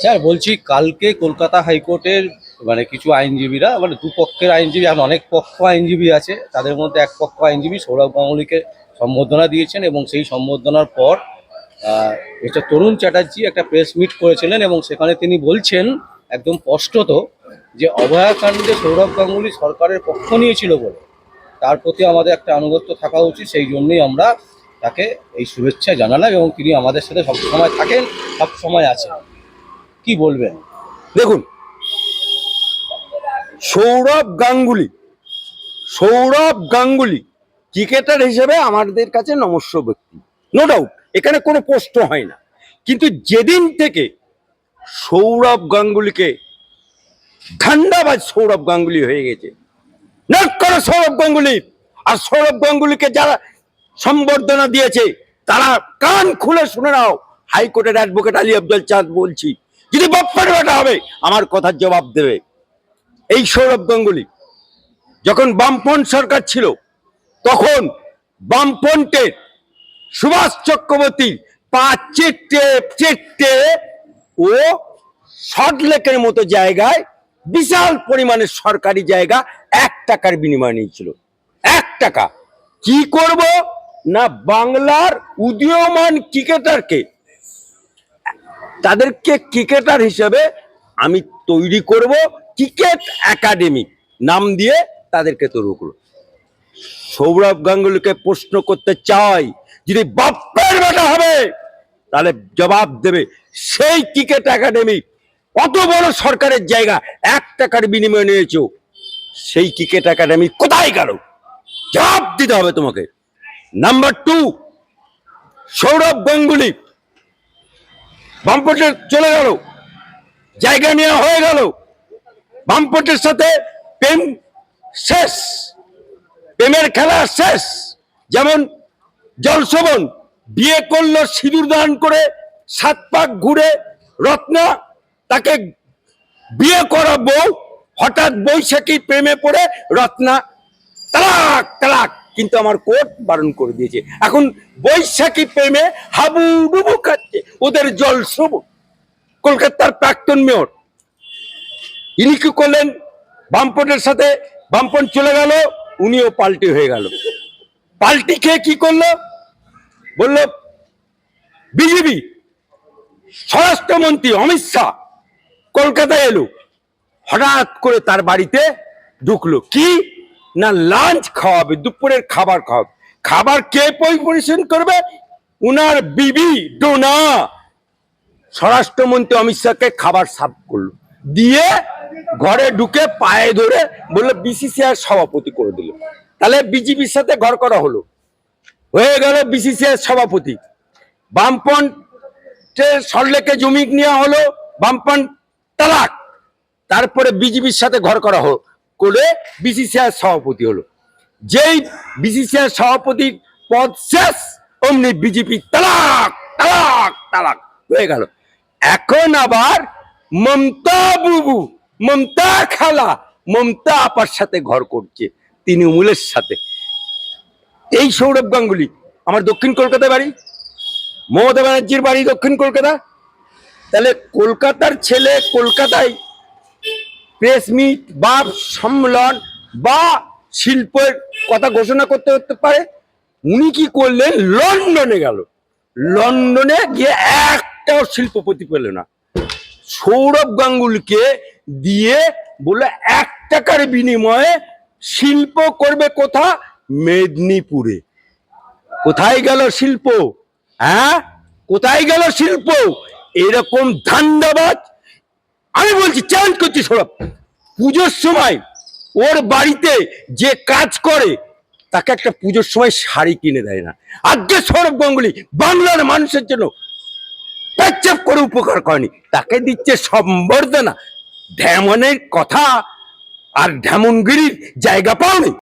Sir, বলছি কালকে কলকাতা হাইকোর্টের মানে কিছু আইনজীবীরা মানে দুপক্ষের আইনজীবী, এখন অনেক পক্ষ আইনজীবী আছে, তাদের মধ্যে এক পক্ষ আইনজীবী সৌরভ গাঙ্গুলিকে সম্বর্ধনা দিয়েছেন এবং সেই সম্বর্ধনার পর এটা তরুণ চ্যাটার্জি একটা প্রেস মিট করেছিলেন এবং সেখানে তিনি বলছেন, একদম স্পষ্টত, যে অভয়াকাণ্ডে সৌরভ গাঙ্গুলি সরকারের পক্ষ নিয়েছিল বলে। তার প্রতি আমাদের একটা আনুগত্য থাকা উচিত, সেই জন্যই আমরা তাকে এই শুভেচ্ছা জানালাম এবং তিনি আমাদের সাথে সবসময় থাকেন সব সময় আছেন। কি বলবেন? দেখুন, সৌরভ গাঙ্গুলি সৌরভ গাঙ্গুলি, ক্রিকেটার হিসেবে আমাদের কাছে নমস্য ব্যক্তি। নো ডাউট এখানে কোনো প্রশ্ন হয় না। কিন্তু যেদিন থেকে সৌরভ গাঙ্গুলিকে ধান্দাবাজ সৌরভ গাঙ্গুলি হয়ে গেছে, নাক করো সৌরভ গাঙ্গুলি, আর সৌরভ গাঙ্গুলিকে যারা সম্বর্ধনা দিয়েছে। তারা কান খুলে শুনে নাও। হাইকোর্টের অ্যাডভোকেট আলী আব্দুল চাঁদ বলছি, যদি বাপ্পার বেটা হবে, আমার কথার জবাব দেবে। এই সৌরভ গাঙ্গুলি, যখন বামপন সরকার ছিল, তখন বামপন্থের সুভাষ চক্রবর্তী পাঁচ চেটে চেটে ও সল্টলেকের মতো জায়গায়, বিশাল পরিমাণের সরকারি জায়গা এক টাকার বিনিময় নিয়েছিল। এক টাকা। কি করব? না বাংলার উদীয়মান ক্রিকেটারকে। তাদেরকে ক্রিকেটার হিসেবে আমি তৈরি করব ক্রিকেট একাডেমি। নাম দিয়ে তাদেরকে তৈরি করব। সৌরভ গাঙ্গুলিকে প্রশ্ন করতে চাই, যদি বাপ্পের বেটা হবে, তাহলে জবাব দেবে সেই ক্রিকেট একাডেমি। কত বড় সরকারের জায়গা, এক টাকার বিনিময়ে নিয়েছো। সেই ক্রিকেট একাডেমি কোথায় গেল? জবাব দিতে হবে তোমাকে। Number two Sourav Ganguly. বামপটে চলে গেল। জায়গা নেওয়া হয়ে গেল। বামপটের সাথে প্রেম শেষ। প্রেমের খেলা শেষ। যেমন জলসবন বিয়ে করল, সিঁদুর দান করে সাত পাক ঘুরে রত্না, তাকে বিয়ে করা বউ, হঠাৎ বৈশাখী প্রেমে পড়ে রত্না। তালাক তালাক। কিন্তু আমার কোর্ট বারণ করে দিয়েছে। এখন বৈশাখী প্রেমে হাবু ডুবু খাচ্ছে, ওদের জল সব কলকাতার প্রাক্তন মেয়র, ইনি কি করলেন? বামপনের সাথে বামপন চলে গেল, উনিও পাল্টি হয়ে গেল। পাল্টি খেয়ে কি করল? বলল, বিজেপি, স্বরাষ্ট্রমন্ত্রী অমিত শাহ কলকাতায় এলো, হঠাৎ করে তার বাড়িতে ঢুকলো। কি? না লাঞ্চ খাওয়াবে, দুপুরের খাবার খাওয়াবে। খাবার কে পরিবেশন করবে? উনার বিবি ডোনা। স্বরাষ্ট্রমন্ত্রী অমিত শাহকে খাবার সার্ভ করল। দিয়ে ঘরে ঢুকে পায়ে ধরে বলল বিসিসিআই সভাপতি করে দিল। তাহলে বিজেপির সাথে ঘর করা হলো। হয়ে গেল বিসিসিআই সভাপতি। বামপন সল্লেকে জমি নেওয়া হলো বামপন তালাক। তারপরে বিজেপির সাথে ঘর করা হলো। করে বিসিসিআই সভাপতি হলো। যেই বিসিসিআই সভাপতির পদ শেষ, অমনি বিজেপি তালাক তালাক তালাক হয়ে গেল। এখন আবার মমতা বুবু, মমতা খালা, মমতা আপার সাথে ঘর করছে তিনি তৃণমূলের সাথে। এই সৌরভ গাঙ্গুলি, আমার দক্ষিণ কলকাতায় বাড়ি? মমতা ব্যানার্জির বাড়ি দক্ষিণ কলকাতা? তাহলে কলকাতার ছেলে কলকাতায় প্রেস মিট বা সম্মেলন বা শিল্পের কথা ঘোষণা করতে করতে পারে। উনি কি করলেন? লন্ডনে গেল। লন্ডনে গিয়ে একটাও শিল্পপতি পেল না। সৌরভ গাঙ্গুলকে দিয়ে বলে এক টাকার বিনিময়ে শিল্প করবে কোথা? মেদিনীপুরে। কোথায় গেল শিল্প? হ্যাঁ? কোথায় গেল শিল্প? এরকম ধান্দাবাজ আমি বলছি চ্যালেঞ্জ করছি, সৌরভ। পুজোর সময় ওর বাড়িতে যে কাজ করে, তাকে একটা পুজোর সময় শাড়ি কিনে দেয় না। আজকে সৌরভ গাঙ্গুলি বাংলার মানুষের জন্য প্যাচাপ করে উপকার করেনি। তাকে দিচ্ছে সম্বর্ধনা। ধ্যামনের কথা আর ধ্যামনগিরির জায়গা পাওনি।